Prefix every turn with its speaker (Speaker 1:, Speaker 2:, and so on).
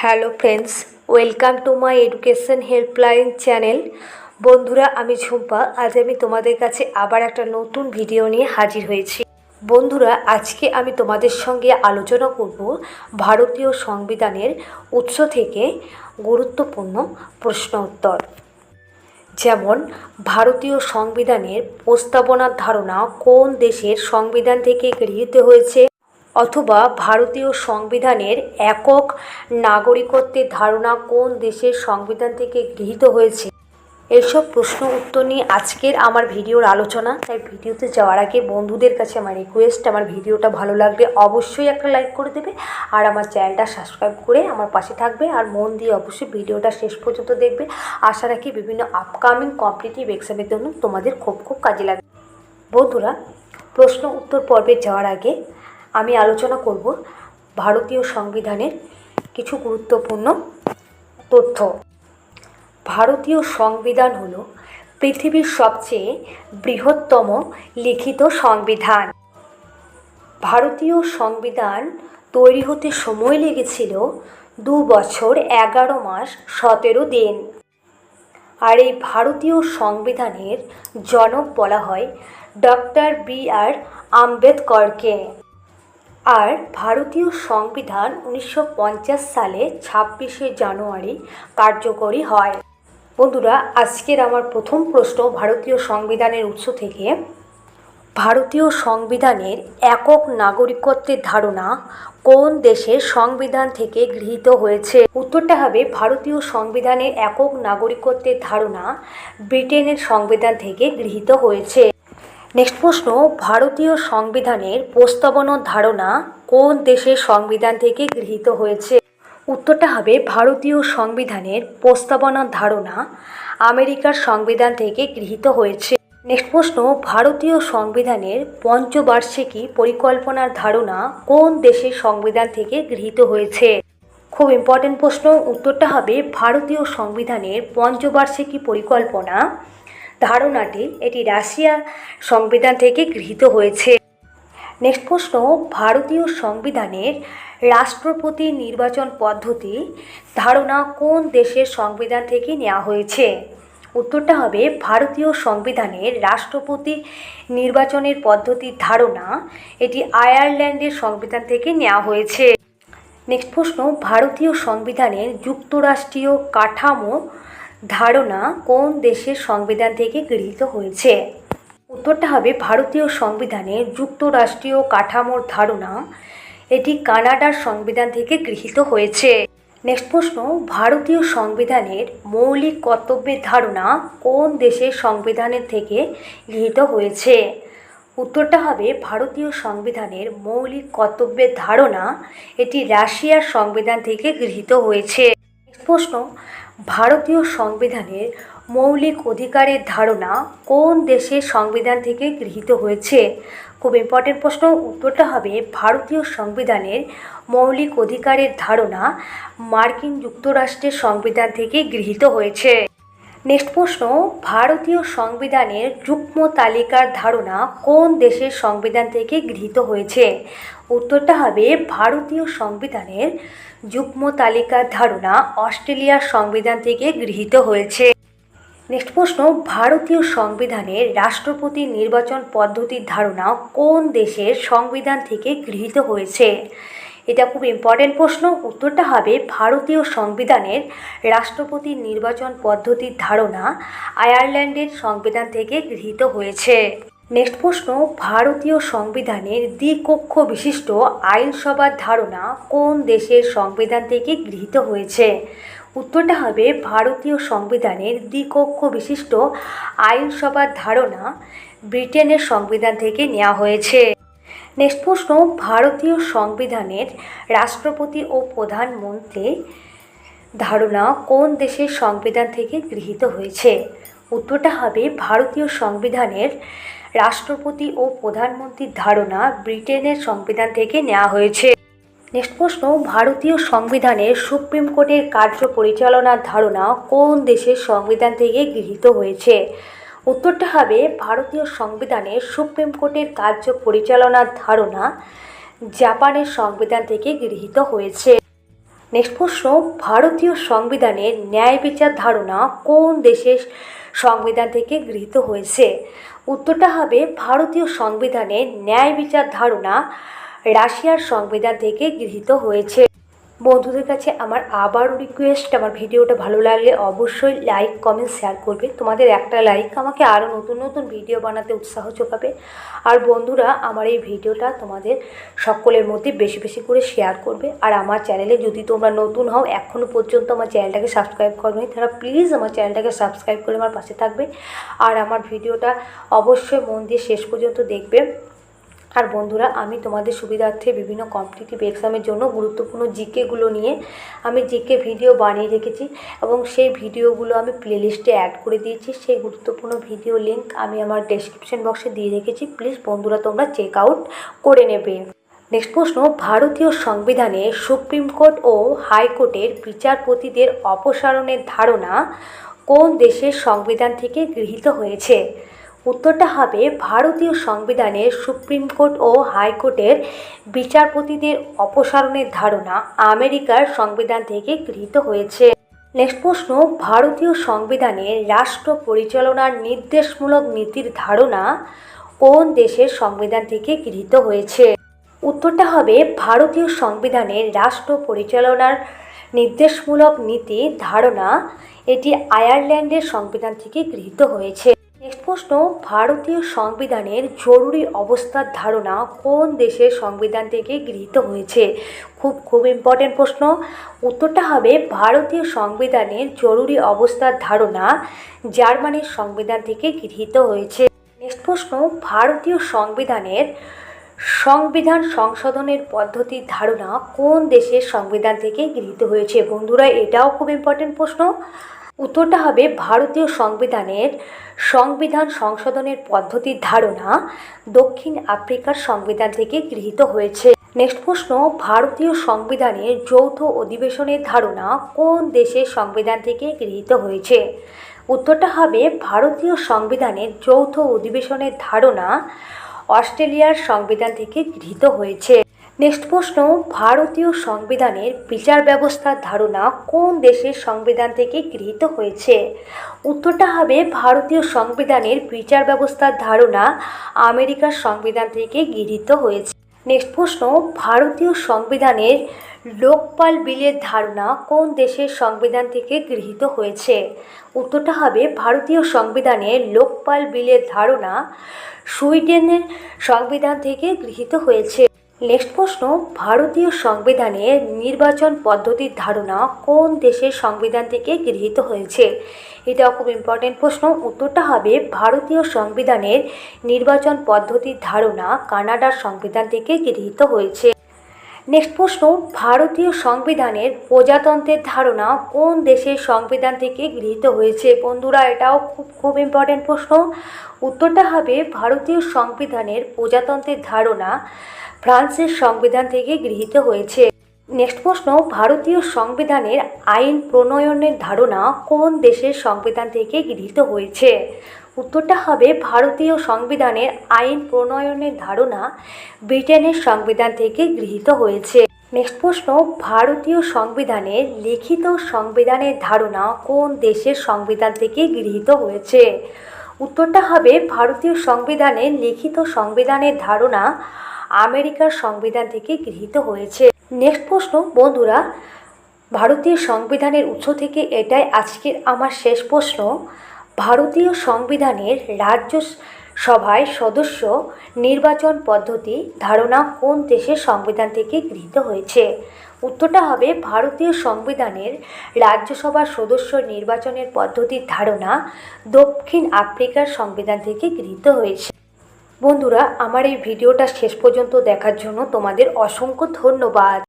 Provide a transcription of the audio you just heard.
Speaker 1: Hello friends, welcome to my education helpline channel. বন্ধুরা, আমি ঝুম্পা। আজ আমি তোমাদের কাছে আবার একটা নতুন ভিডিও নিয়ে হাজির হয়েছি। বন্ধুরা, আজকে আমি তোমাদের সঙ্গে আলোচনা করব ভারতীয় সংবিধানের উৎস থেকে গুরুত্বপূর্ণ প্রশ্ন উত্তর। যেমন, ভারতীয় সংবিধানের প্রস্তাবনার ধারণা কোন দেশের সংবিধান থেকে গৃহীত হয়েছে? অথবা ভারতীয় সংবিধানের একক নাগরিকত্বের ধারণা কোন দেশের সংবিধান থেকে গৃহীত হয়েছে? এইসব প্রশ্ন উত্তর নিয়ে আজকের আমার ভিডিওর আলোচনা। তাই ভিডিওতে যাওয়ার আগে বন্ধুদের কাছে আমার রিকোয়েস্ট আমার ভিডিওটা ভালো লাগলে অবশ্যই একটা লাইক করে দেবে আর আমার চ্যানেলটা সাবস্ক্রাইব করে আমার পাশে থাকবে আর মন দিয়ে অবশ্যই ভিডিওটা শেষ পর্যন্ত দেখবে। আশা রাখি বিভিন্ন আপকামিং কম্পিটিটিভ এক্সামের জন্য তোমাদের খুব খুব কাজে লাগবে। বন্ধুরা, প্রশ্ন উত্তর পর্বে যাওয়ার আগে আমি আলোচনা করব ভারতীয় সংবিধানের কিছু গুরুত্বপূর্ণ তথ্য। ভারতীয় সংবিধান হলো পৃথিবীর সবচেয়ে বৃহত্তম লিখিত সংবিধান। ভারতীয় সংবিধান তৈরি হতে সময় লেগেছিল দু বছর এগারো মাস সতেরো দিন। আর এই ভারতীয় সংবিধানের জনক বলা হয় ডক্টর বি আর আম্বেদকরকে। আর ভারতীয় সংবিধান উনিশশো পঞ্চাশ সালে ছাব্বিশে জানুয়ারি কার্যকরী হয়। বন্ধুরা, আজকের আমার প্রথম প্রশ্ন ভারতীয় সংবিধানের উৎস থেকে। ভারতীয় সংবিধানের একক নাগরিকত্বের ধারণা কোন দেশের সংবিধান থেকে গৃহীত হয়েছে? উত্তরটা হবে ভারতীয় সংবিধানের একক নাগরিকত্বের ধারণা ব্রিটেনের সংবিধান থেকে গৃহীত হয়েছে। নেক্সট প্রশ্ন, ভারতীয় সংবিধানের প্রস্তাবনার ধারণা কোন দেশের সংবিধান থেকে গৃহীত হয়েছে? উত্তরটা হবে ভারতীয় সংবিধানের প্রস্তাবনার ধারণা আমেরিকার সংবিধান থেকে গৃহীত হয়েছে। নেক্সট প্রশ্ন, ভারতীয় সংবিধানের পঞ্চবার্ষিকী পরিকল্পনার ধারণা কোন দেশের সংবিধান থেকে গৃহীত হয়েছে? খুব ইম্পর্টেন্ট প্রশ্ন, উত্তরটা হবে ভারতীয় সংবিধানের পঞ্চবার্ষিকী পরিকল্পনা ধারণাটি এটি রাশিয়া সংবিধান থেকে গৃহীত হয়েছে। নেক্সট প্রশ্ন, ভারতীয় সংবিধানের রাষ্ট্রপতি নির্বাচন পদ্ধতি ধারণা কোন দেশের সংবিধান থেকে নেওয়া হয়েছে? উত্তরটা হবে, ভারতীয় সংবিধানের রাষ্ট্রপতি নির্বাচনের পদ্ধতির ধারণা এটি আয়ারল্যান্ডের সংবিধান থেকে নেওয়া হয়েছে। নেক্সট প্রশ্ন, ভারতীয় সংবিধানের যুক্তরাষ্ট্রীয় কাঠামো ধারণা কোন দেশের সংবিধান থেকে গৃহীত হয়েছে? উত্তরটা হবে ভারতীয় সংবিধানে যুক্তরাষ্ট্রীয় কাঠামোর ধারণা। এটি কানাডার সংবিধান থেকে গৃহীত হয়েছে। নেক্সট প্রশ্ন, ভারতীয় সংবিধানের মৌলিক কর্তব্যের ধারণা কোন দেশের সংবিধানের থেকে গৃহীত হয়েছে? উত্তরটা হবে ভারতীয় সংবিধানের মৌলিক কর্তব্যের ধারণা। এটি রাশিয়ার সংবিধান থেকে গৃহীত হয়েছে। প্রশ্ন, ভারতীয় সংবিধানের মৌলিক অধিকারের ধারণা কোন দেশের সংবিধান থেকে গৃহীত হয়েছে? খুব ইম্পর্টেন্ট প্রশ্ন। উত্তরটা হবে ভারতীয় সংবিধানের মৌলিক অধিকারের ধারণা মার্কিন যুক্তরাষ্ট্রের সংবিধান থেকে গৃহীত হয়েছে। নেক্সট প্রশ্ন, ভারতীয় সংবিধানের যুগ্ম তালিকার ধারণা কোন দেশের সংবিধান থেকে গৃহীত হয়েছে? উত্তরটা হবে ভারতীয় সংবিধানের যুগ্ম তালিকার ধারণা অস্ট্রেলিয়ার সংবিধান থেকে গৃহীত হয়েছে। নেক্সট প্রশ্ন, ভারতীয় সংবিধানের রাষ্ট্রপতি নির্বাচন পদ্ধতির ধারণা কোন দেশের সংবিধান থেকে গৃহীত হয়েছে? এটা খুব ইম্পর্টেন্ট প্রশ্ন। উত্তরটা হবে ভারতীয় সংবিধানের রাষ্ট্রপতি নির্বাচন পদ্ধতির ধারণা আয়ারল্যান্ডের সংবিধান থেকে গৃহীত হয়েছে। নেক্সট প্রশ্ন, ভারতীয় সংবিধানের দ্বিকক্ষ বিশিষ্ট আইনসভার ধারণা কোন দেশের সংবিধান থেকে গৃহীত হয়েছে? উত্তরটা হবে ভারতীয় সংবিধানের দ্বিকক্ষ বিশিষ্ট আইনসভার ধারণা ব্রিটেনের সংবিধান থেকে নেওয়া হয়েছে। নেক্সট প্রশ্ন, ভারতীয় সংবিধানের রাষ্ট্রপতি ও প্রধানমন্ত্রী ধারণা কোন দেশের সংবিধান থেকে গৃহীত হয়েছে? উত্তরটা হবে, ভারতীয় সংবিধানের রাষ্ট্রপতি ও প্রধানমন্ত্রীর ধারণা ব্রিটেনের সংবিধান থেকে নেওয়া হয়েছে। নেক্সট প্রশ্ন, ভারতীয় সংবিধানের সুপ্রিম কোর্টের কার্য পরিচালনার ধারণা কোন দেশের সংবিধান থেকে গৃহীত হয়েছে? উত্তরটা হবে ভারতীয় সংবিধানে সুপ্রিম কোর্টের কার্য পরিচালনার ধারণা জাপানের সংবিধান থেকে গৃহীত হয়েছে। নেক্সট প্রশ্ন, ভারতীয় সংবিধানের ন্যায় বিচার ধারণা কোন দেশের সংবিধান থেকে গৃহীত হয়েছে? উত্তরটা হবে ভারতীয় সংবিধানের ন্যায় বিচার ধারণা রাশিয়ার সংবিধান থেকে গৃহীত হয়েছে। বন্ধুদের কাছে আমার আবারও রিকোয়েস্ট আমার ভিডিওটা ভালো লাগলে অবশ্যই লাইক কমেন্ট শেয়ার করবে। তোমাদের একটা লাইক আমাকে আরও নতুন নতুন ভিডিও বানাতে উৎসাহ যোগাবে। আর বন্ধুরা, আমার এই ভিডিওটা তোমাদের সকলের মধ্যে বেশি বেশি করে শেয়ার করবে। আর আমার চ্যানেলে যদি তোমরা নতুন হও এখনও পর্যন্ত আমার চ্যানেলটাকে সাবস্ক্রাইব করবে তারা প্লিজ আমার চ্যানেলটাকে সাবস্ক্রাইব করে আমার পাশে থাকবে। আর আমার ভিডিওটা অবশ্যই মন দিয়ে শেষ পর্যন্ত দেখবে। আর বন্ধুরা, আমি তোমাদের সুবিধার্থে বিভিন্ন কম্পিটিটিভ এক্সামের জন্য গুরুত্বপূর্ণ জিকেগুলো নিয়ে আমি জিকে ভিডিও বানিয়ে রেখেছি এবং সেই ভিডিওগুলো আমি প্লেলিস্টে অ্যাড করে দিয়েছি। সেই গুরুত্বপূর্ণ ভিডিও লিঙ্ক আমি আমার ডেসক্রিপশন বক্সে দিয়ে রেখেছি। প্লিজ বন্ধুরা, তোমরা চেক আউট করে নেবে। নেক্সট প্রশ্ন, ভারতীয় সংবিধানে সুপ্রিম কোর্ট ও হাইকোর্টের বিচারপতিদের অপসারণের ধারণা কোন দেশের সংবিধান থেকে গৃহীত হয়েছে? উত্তরটা হবে ভারতীয় সংবিধানের সুপ্রিম কোর্ট ও হাইকোর্টের বিচারপতিদের অপসারণের ধারণা আমেরিকার সংবিধান থেকে গৃহীত হয়েছে। নেক্সট প্রশ্ন, ভারতীয় সংবিধানে রাষ্ট্র পরিচালনার নির্দেশমূলক নীতির ধারণা কোন দেশের সংবিধান থেকে গৃহীত হয়েছে? উত্তরটা হবে ভারতীয় সংবিধানে রাষ্ট্র পরিচালনার নির্দেশমূলক নীতি ধারণা এটি আয়ারল্যান্ডের সংবিধান থেকে গৃহীত হয়েছে। প্রশ্ন, ভারতীয় সংবিধানের জরুরি অবস্থার ধারণা কোন দেশের সংবিধান থেকে গৃহীত হয়েছে? খুব খুব ইম্পর্টেন্ট প্রশ্ন। উত্তরটা হবে, ভারতীয় সংবিধানের জরুরি অবস্থার ধারণা জার্মানির সংবিধান থেকে গৃহীত হয়েছে। নেক্সট প্রশ্ন, ভারতীয় সংবিধানের সংবিধান সংশোধনের পদ্ধতির ধারণা কোন দেশের সংবিধান থেকে গৃহীত হয়েছে? বন্ধুরা, এটাও খুব ইম্পর্টেন্ট প্রশ্ন। উত্তরটা হবে ভারতীয় সংবিধানের সংবিধান সংশোধনের পদ্ধতির ধারণা দক্ষিণ আফ্রিকার সংবিধান থেকে গৃহীত হয়েছে। নেক্সট প্রশ্ন, ভারতীয় সংবিধানের যৌথ অধিবেশনের ধারণা কোন দেশের সংবিধান থেকে গৃহীত হয়েছে? উত্তরটা হবে ভারতীয় সংবিধানের যৌথ অধিবেশনের ধারণা অস্ট্রেলিয়ার সংবিধান থেকে গৃহীত হয়েছে। নেক্সট প্রশ্ন, ভারতীয় সংবিধানের বিচার ব্যবস্থার ধারণা কোন দেশের সংবিধান থেকে গৃহীত হয়েছে? উত্তরটা হবে ভারতীয় সংবিধানের বিচার ব্যবস্থার ধারণা আমেরিকার সংবিধান থেকে গৃহীত হয়েছে। নেক্সট প্রশ্ন, ভারতীয় সংবিধানের লোকপাল বিলের ধারণা কোন দেশের সংবিধান থেকে গৃহীত হয়েছে? উত্তরটা হবে ভারতীয় সংবিধানের লোকপাল বিলের ধারণা সুইডেনের সংবিধান থেকে গৃহীত হয়েছে। নেক্সট প্রশ্ন, ভারতীয় সংবিধানে নির্বাচন পদ্ধতির ধারণা কোন দেশের সংবিধান থেকে গৃহীত হয়েছে? এটা খুব ইম্পর্টেন্ট প্রশ্ন। উত্তরটা হবে, ভারতীয় সংবিধানের নির্বাচন পদ্ধতির ধারণা কানাডার সংবিধান থেকে গৃহীত হয়েছে। নেক্সট প্রশ্ন, ভারতীয় সংবিধানের প্রজাতন্ত্রের ধারণা কোন দেশের সংবিধান থেকে গৃহীত হয়েছে? বন্ধুরা, এটাও খুব খুব ইম্পর্ট্যান্ট প্রশ্ন। উত্তরটা হবে ভারতীয় সংবিধানের প্রজাতন্ত্রের ধারণা ফ্রান্সের সংবিধান থেকে গৃহীত হয়েছে। নেক্সট প্রশ্ন, ভারতীয় সংবিধানের আইন প্রণয়নের ধারণা কোন দেশের সংবিধান থেকে গৃহীত হয়েছে? উত্তরটা হবে ভারতীয় সংবিধানের আইন প্রণয়নের ধারণা ব্রিটেনের সংবিধান থেকে গৃহীত হয়েছে। নেক্সট প্রশ্ন, ভারতীয় সংবিধানে লিখিত সংবিধানের ধারণা কোন দেশের সংবিধান থেকে গৃহীত হয়েছে? উত্তরটা হবে ভারতীয় সংবিধানে লিখিত সংবিধানের ধারণা আমেরিকার সংবিধান থেকে গৃহীত হয়েছে। নেক্সট প্রশ্ন, বন্ধুরা, ভারতীয় সংবিধানের উৎস থেকে এটাই আজকের আমার শেষ প্রশ্ন। ভারতীয় সংবিধানের রাজ্য সভায় সদস্য নির্বাচন পদ্ধতি ধারণা কোন দেশের সংবিধান থেকে গৃহীত হয়েছে? উত্তরটা হবে ভারতীয় সংবিধানের রাজ্যসভার সদস্য নির্বাচনের পদ্ধতির ধারণা দক্ষিণ আফ্রিকার সংবিধান থেকে গৃহীত হয়েছে। বন্ধুরা আমার এই ভিডিওটা শেষ পর্যন্ত দেখার জন্য তোমাদের অসংখ্য ধন্যবাদ।